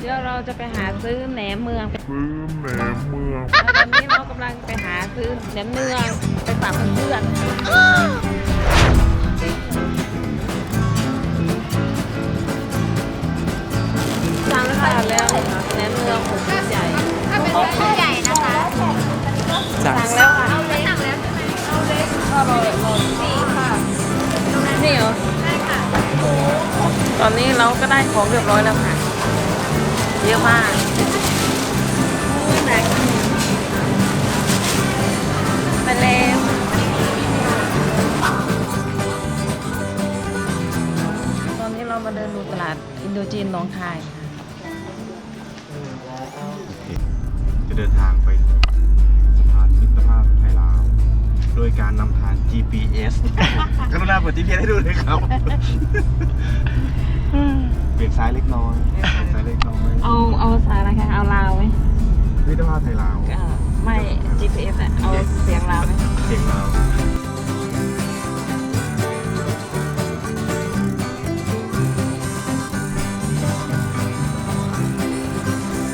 เดี๋ยวเราจะไปหาซื้อแหนมเมือง ซื้อแหนมเมืองแล้วตอนนี้เรากำลังไปหาซื้อแหนมเนืองไปฝากเพื่อนๆสั่งแล้วแล้วแหนมเนืองผมใหญ่ถ้าเป็นผู้ใหญ่นะคะสั่งแล้วค่ะเอาเล็กสั่งแล้วใช่ไหมเอาเล็กก็รอรอสี่ค่ะนี่เหรอใช่ค่ะ ตอนนี้เราก็ได้ของเรียบร้อยแล้วค่ะ เยอะมากไปแล้วตอนนี้เรามาเดินดูตลาดอินโดจีนหนองคายค่ะจะเดินทางไปสะพานมิตรภาพไทยลาว โดยการนำทาง GPS กรุณาเปิด GPS ให้ดูเลยครับ เปลี่ยนซ้ายเล็กน้อยเปลี่ยนซ้ายเล็กน้อยเอาเอาสายอะไรคะเอาลาวไหมมิตรภาพไทยลาวอ่าไม่ GPS อะเอาเสียงลาวไหมเก่งลาว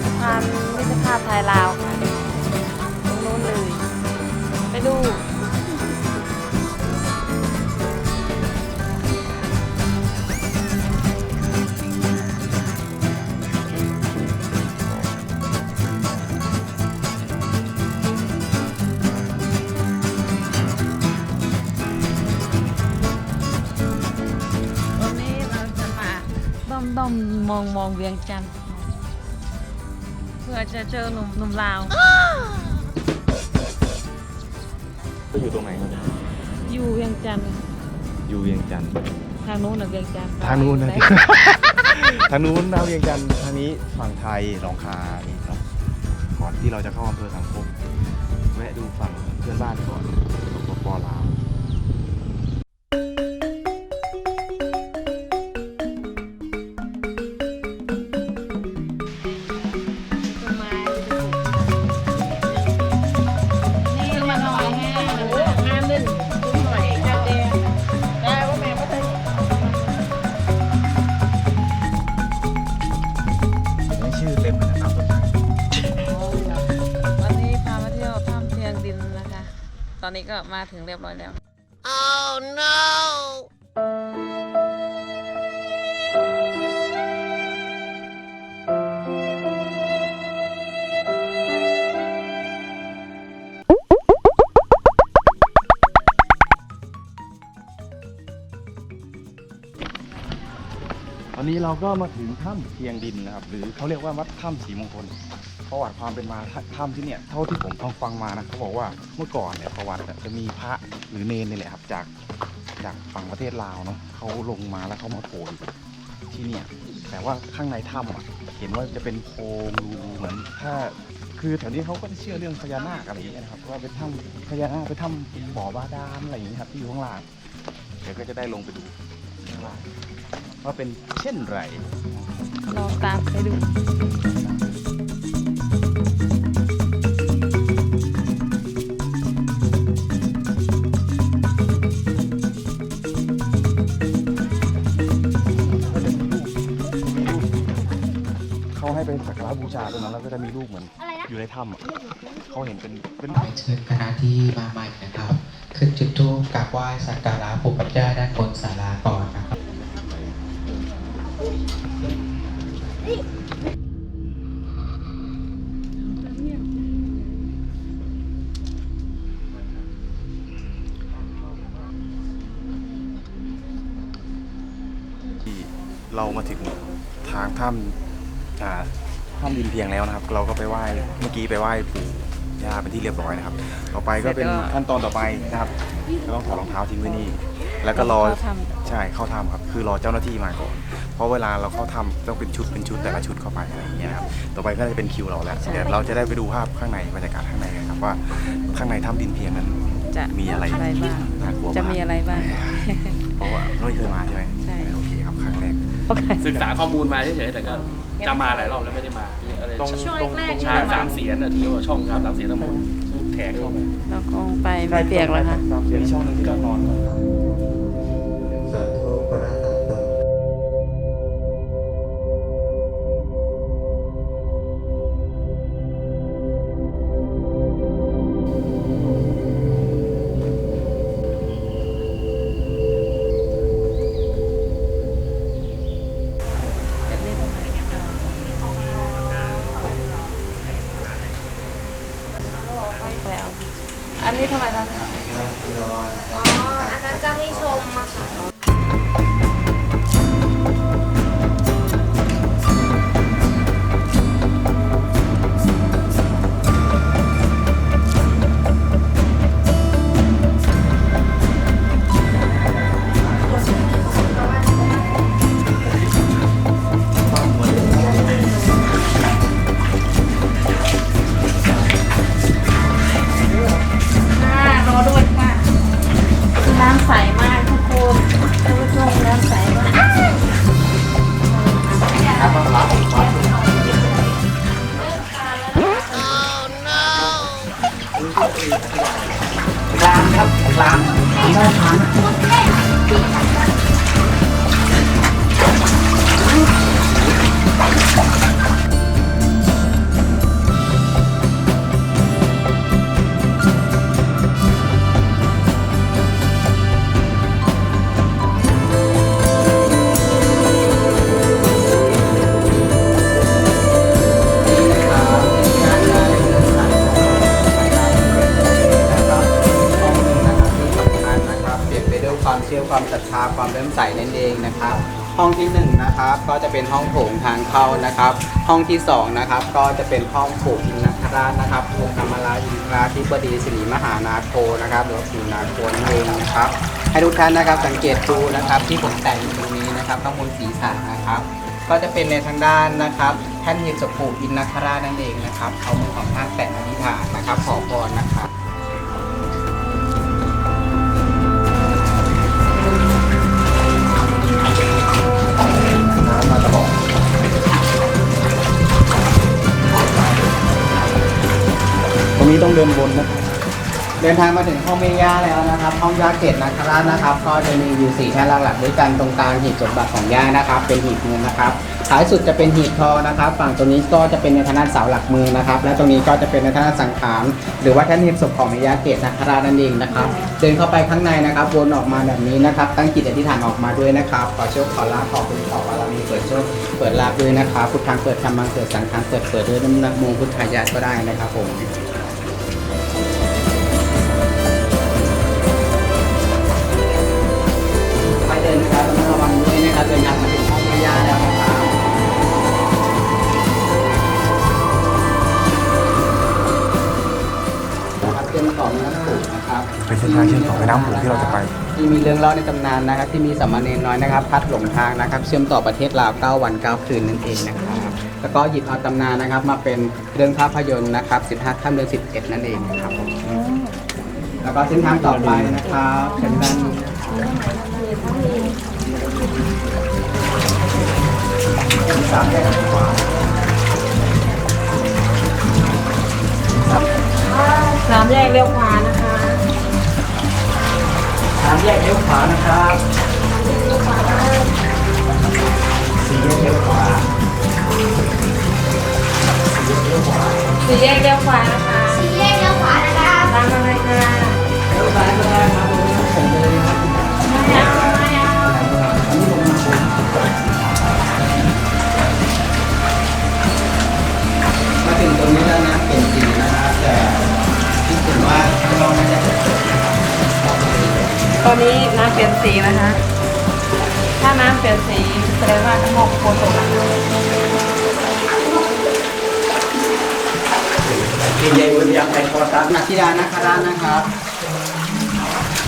สะพานมิตรภาพไทยลาว มมองมองเวียงจันทร์เพื่อจะเจอหนุ่มหนุ่มลาว ก็อยู่ตรงไหนครับ อยู่เวียงจันทร์อยู่เวียงจันทร์ทางนู้นน่ะเวียงจันทร์ทางนู้นนะได้ทางนู้นนะเวียงจันทร์ทางนี้ฝั่งไทยหนองคายเนาะก่อนที่เราจะเข้าอำเภอสังคมแวะดูฝั่งเพื่อนบ้านก่อนสปปลาว ก็มาถึงเรียบร้อยแล้วตอนนี้เราก็มาถึงถ้ำเชียงดินนะครับ หรือเขาเรียกว่าวัดถ้ำสีมงคล ประวัติความเป็นมาถ้ำที่เนี่ยเท่าที่ผมฟังฟังมานะเขาบอกว่าเมื่อก่อนเนี่ยประวัติจะมีพระหรือเนรนี่แหละครับจากจากฝั่งประเทศลาวเนาะเขาลงมาแล้วเขามาโผล่ที่เนี่ยแต่ว่าข้างในถ้ำอะเห็นว่าจะเป็นโพรงรูเหมือนถ้าคือแถวนี้เขาก็จะเชื่อเรื่องพญานาคอะไรอย่างเงี้ยนะครับว่าเป็นถ้ำพญานาคเป็นถ้ำบ่อบาดาลอะไรอย่างเงี้ยครับที่อยู่ข้างล่างเดี๋ยวก็จะได้ลงไปดูข้างล่างว่าเป็นเช่นไรลองตามไปดู จะมีรูปเหมือนอะไรนะอยู่ในถ้ำอะเขาเห็นเป็นเป็น เชิญคณะที่มาใหม่นะครับ ขึ้นจุดธูปกราบไหว้สักการะปู่ปัจจาด้านบนศาลาก่อนนะครับ ที่เรามาถึงทางถ้ำอ่า ถ้ำดินเพียงแล้วนะครับ เราก็ไปไหว้เมื่อกี้ไปไหว้ปู่ย่าเป็นที่เรียบร้อยนะครับ ต่อไปก็เป็นเสร็จแล้วขั้นตอนต่อไปนะครับเราต้องถอดรองเท้าทิ้งไว้นี่ แล้วก็รอเข้าถ้ำใช่เข้าถ้ำครับ คือรอเจ้าหน้าที่มาก่อน เพราะเวลาเราเข้าถ้ำต้องเป็นชุดเป็นชุดแต่ละชุดเข้าไปอะไรอย่างเงี้ยครับ ต่อไปก็จะเป็นคิวเราแล้ว เดี๋ยวเราจะได้ไปดูภาพข้างในบรรยากาศข้างในกันครับว่าข้างในถ้ำดินเพียงนั้นจะมีอะไรอะไรบ้างน่ากลัวจะมากมีอะไรบ้าง เพราะว่าไม่เคยมาใช่ไหมใช่โอเคครับครั้งแรกโอเคศึกษาข้อมูลมาเฉยๆแต่ก็ จะมาหลายรอบแล้วไม่ได้มาอะไรตรงช่วงตรงแรกๆตรงใช่ชาไหมสามเสียนอะที่ว่าช่องชาสามเสียนทั้งหมดแทงเข้าไป เราคงไปไม่เปียกแล้วค่ะเดี๋ยวมีช่องหนึงที่เรานอน นี้เท่าไหร่คะอ๋ออันนั้นจะให้ชมอะค่ะ ความเชื่อความศรัทธาความเริ่มใสนั่นเองนะครับ ห้องที่หนึ่งนะครับก็จะเป็นห้องโถงทางเข้านะครับ ห้องที่สองนะครับก็จะเป็นห้องปู่อินนคราชนะครับองค์กรรมลาอินทราธิบดีสิริมหานาโคนะครับหรือว่าปู่นาโคนั่นเองนะครับ ให้ทุกท่านนะครับสังเกตดูนะครับที่ผมแต่งอยู่ตรงนี้นะครับข้างบนศีรษะนะครับ ก็จะเป็นในทางด้านนะครับแท่นหยิบศพปู่อินนคราชนั่นเองนะครับเอามือของท่านแตะอธิษฐานนะครับขอพรนะครับ นี้ต้องเดินบนนะครับเดินทางมาถึงห้องเมย่าแล้วนะครับ ห้องย่าเกตนาคราชนะครับ ก็จะมีอยู่สี่แท่นหลักๆด้วยกันตรงกลางหีบสมบัติของย่านะครับ เป็นหีบเงินนะครับท้ายสุดจะเป็นหีบทองนะครับ ฝั่งตรงนี้ก็จะเป็นในทางด้านเสาหลักมือนะครับ และตรงนี้ก็จะเป็นในทางด้านสังขารหรือว่าแท่นหีบศพของเมย่าเกตนาคราชนั่นเองนะครับ เดินเข้าไปข้างในนะครับวนออกมาแบบนี้นะครับ ตั้งจิตอธิษฐานออกมาด้วยนะครับ ขอโชคขอลาภขอคุณขอบารมีเปิดโชคเปิดลาภด้วยนะครับพุทธังเปิดธรรมังเปิดสังฆังเปิดเปิดด้วยน้ำนักโมพุทธายาก็ได้นะครับผม ทางเชื่อมต่อแม่น้ำโขงที่เราจะไป ที่มีเรื่องเล่าในตำนานนะครับ ที่มีสามเณรน้อยนะครับพัดหลงทางนะครับ เชื่อมต่อประเทศลาว9วัน9คืนนั่นเองนะครับแล้วก็หยิบเอาตำนานนะครับมาเป็นเรื่องภาพยนตร์นะครับ15ค่ำเดือน11 นั่นเองนะครับผมแล้วก็เส้นทางต่อไปนะครับเส้นด้านนี้สามแยกขวาสามแยกเลี้ยวขวา ทางแยกเลี้ยวขวานะครับสี่แยกเลี้ยวขวาสี่แยกเลี้ยวขวาคะสี่แยกเลี้ ตอนนี้น้ำเปลี่ยนสีนะคะ ถ้าน้ำเปลี่ยนสีแสดงว่าข้างนอกโคตรนะคะดีใจบุญยังในโทรศัพท์นักกีฬานักคารานะครับ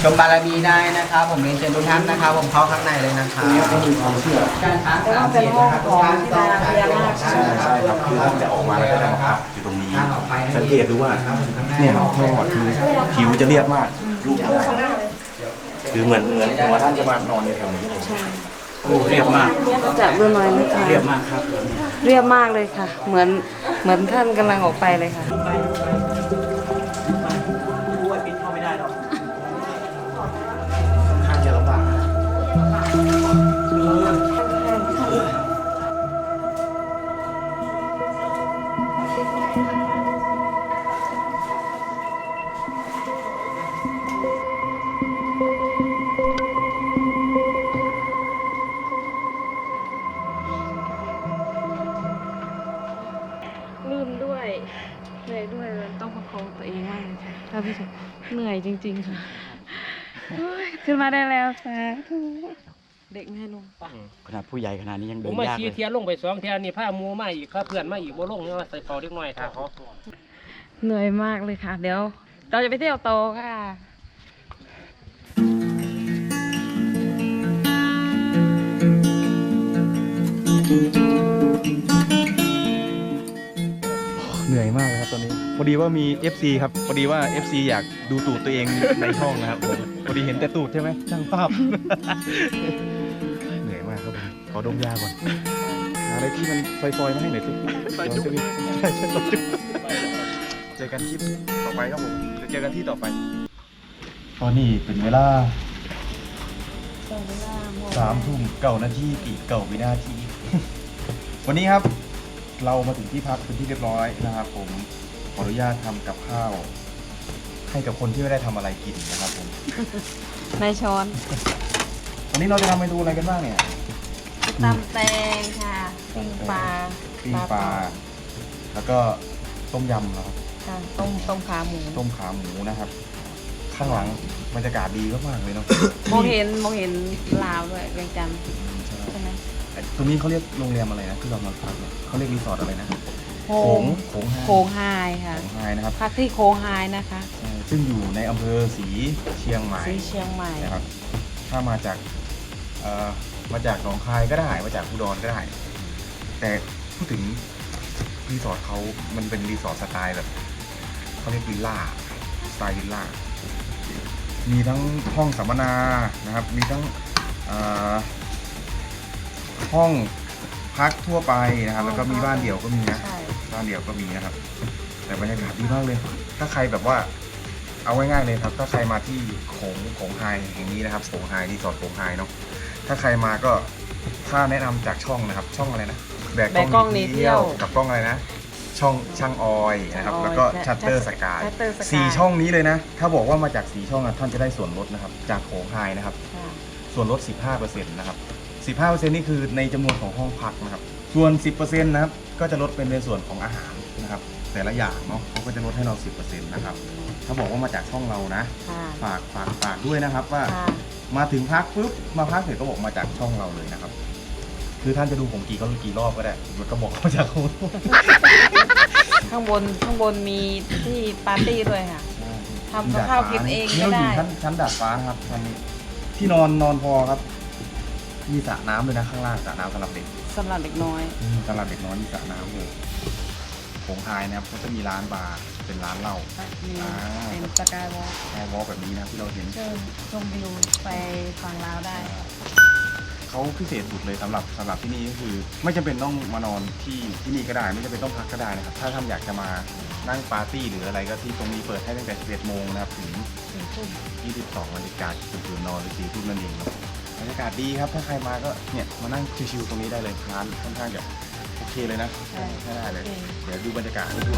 ชมบารมีได้นะครับ ผมเรียนเชิญทุกท่านนะครับ ผมเข้าข้างในเลยนะครับตรงนี้ก็มีความเชื่อการค้าสามเสียนะครับทุกท่านต้องใช้ประโยชน์ได้นะครับใช่ครับคือท่านจะออกมาแล้วก็จะมาพักอยู่ตรงนี้ทางออกไปนั่นสังองเกตดูว่า เนี่ยท่อคือผิวจะเรียบมากรูป คือเหมือนเหมือนหัวท่านจะมานอนในแถวนี้เลยโอ้เรียบมากจับด้วยหน่อยนะคะเรียบมากครับ เรียบมากเลยค่ะ เหมือนเหมือนท่านกำลังออกไปเลยค่ะ ริง ๆ ค่ะโอ้ยขึ้นมาได้แล้วสาธุเด็กไม่ให้ลง ขนาดผู้ใหญ่ขนาดนี้ยังผเดิมนมายากขี่เลยเทียนลงไปสองเทียนนี่ผ้ามูมาอีกข้าเพื่อนมาอีกบ่ลงเนี่ยว่าใส่เฟาเล็กน้อยท่าเขาเหนื่อยมากเลยค่ะ เดี๋ยว เราจะไปเที่ยวโตค่ะ เหนื่อยมากเลยครับตอนนี้ พอดีว่ามี FC ครับพอดีว่า FC อยากดูตูดตัวเองในช่องนะครับผมพอดีเห็นแต่ตูดใช่ไหมช่างภาพ เหนื่อยมากครับผมขอดมยาก่อนหาอะไรที่มันซอยๆมาให้หน่อยสิเราจะมีใช่ใช่ซอยจุ๊บเจอกันคลิปต่อไปครับผมเดี๋ยวเจอกันที่ต่อไปตอนนี้เป็นเวลาสามทุ่มเก่านาทีอีกเก่าวินาทีวันนี้ครับ เรามาถึงที่พักเป็นที่เรียบร้อยนะครับผม ขออนุญาตทำกับข้าว ให้กับคนที่ไม่ได้ทำอะไรกินนะครับผมในช้อนวันนี้เราจะทำเมนูอะไรกันบ้างเนี่ย ตำแตงค่ะปิ้งปลาปิ้งปลา แล้วก็ต้มยำนะครับค่ะต้มต้มขาหมู ต้มขาหมูนะครับ ข้างหลังบรรยากาศดีมากๆเลยเนาะมองเห็นมองเห็นลาวด้วยเวียงจันทร์ใช่ไหมไอ้ตรงนี้เขาเรียกโรงแรมอะไรนะที่เรานอนพักเนี่ยเขาเรียกรีสอร์ทอะไรนะ โขงโขงไฮโขงไฮค่ะโขงไฮนะครับพักที่โขงไฮนะคะใช่ซึ่งอยู่ในอำเภอศรีเชียงใหม่สีเชียงใหม่ นะครับ ถ้ามาจากเอ่อมาจากหนองคายก็ได้ มาจากอุดรก็ได้ แต่พูดถึงรีสอร์ทเขามันเป็นรีสอร์ทสไตล์แบบเขาเรียกวิลล่าสไตล์วิลล่า มีทั้งห้องสัมมนานะครับ มีทั้งเอ่อห้อง พักทั่วไปนะครับ แล้วก็มีบ้านเดี่ยวก็มีนะ ใช่ บ้านเดี่ยวก็มีนะครับ แต่บรรยากาศดีมากเลย ถ้าใครแบบว่า เอาง่ายๆเลยครับ ถ้าใครมาที่โขงโขงไฮแห่งนี้นะครับโขงไฮรีสอร์ทโขงไฮเนาะ ถ้าใครมาก็ถ้าแนะนำจากช่องนะครับ ช่องอะไรนะแบกกล้องหนีเที่ยวกับกล้องอะไรนะ ช่องช่างออยนะครับ ช่างออยแล้วก็และชัตเตอร์สกาย Shutter Sky สี่ช่องนี้เลยนะ ถ้าบอกว่ามาจากสีช่องอะท่านจะได้ส่วนลดนะครับ จากโขงไฮนะครับ ค่ะส่วนลด 15%นะครับ 15%นี่คือในจำนวนของห้องพักนะครับ ส่วน 10%นะครับ ก็จะลดเป็นในส่วนของอาหารนะครับ แต่ละอย่างเนาะเขาก็จะลดให้เรา 10%นะครับ ถ้าบอกว่ามาจากช่องเรานะ ค่ะ ฝากฝากฝากด้วยนะครับว่า ค่ะ มาถึงพักปุ๊บมาพักเสร็จก็บอกมาจากช่องเราเลยนะครับ คือท่านจะดูผมกี่ก็กี่รอบก็ได้มันก็บอกมาจากผมข้างบนข้างบนมีที่ปาร์ตี้ด้วยค่ะ ทำกับข้าวกินเองก็นี่เราอยู่ได้ชั้นชั้นดาดฟ้านะครับชั้นนี้ที่นอนนอนพอครับ มีสระน้ำเลยนะข้างล่างสระน้ำสำหรับเด็กสำหรับเด็กน้อย อืมตลาดเด็กน้อยมีสระน้ำเลยผงไฮนะครับก็จะมีร้านบาร์เป็นร้านเหล้า มีอ่า เป็นสกายวอล์กแอร์วอลแบบนี้นะครับที่เราเห็น เชิญชมวิวไปฝั่งลาวได้ เขาพิเศษสุดเลยสำหรับสำหรับที่นี่ก็คือ ไม่จำเป็นต้องมานอนที่ที่นี่ก็ได้ ไม่จำเป็นต้องพักก็ได้นะครับ ถ้าท่านอยากจะมานั่งปาร์ตี้หรืออะไรก็ที่ตรงนี้เปิดให้ตั้งแต่ 11โมงนะครับ ถึง22นาฬิกาจนถึงนอนหรือ4ทุ่มนั่นเองครับ บรรยากาศดีครับ ถ้าใครมาก็เนี่ยมานั่งชิวๆตรงนี้ได้เลยร้านค่อนข้างจะโอเคเลยนะใช่ใช้ได้เลยโอเคเดี๋ยวดูบรรยากาศให้ดู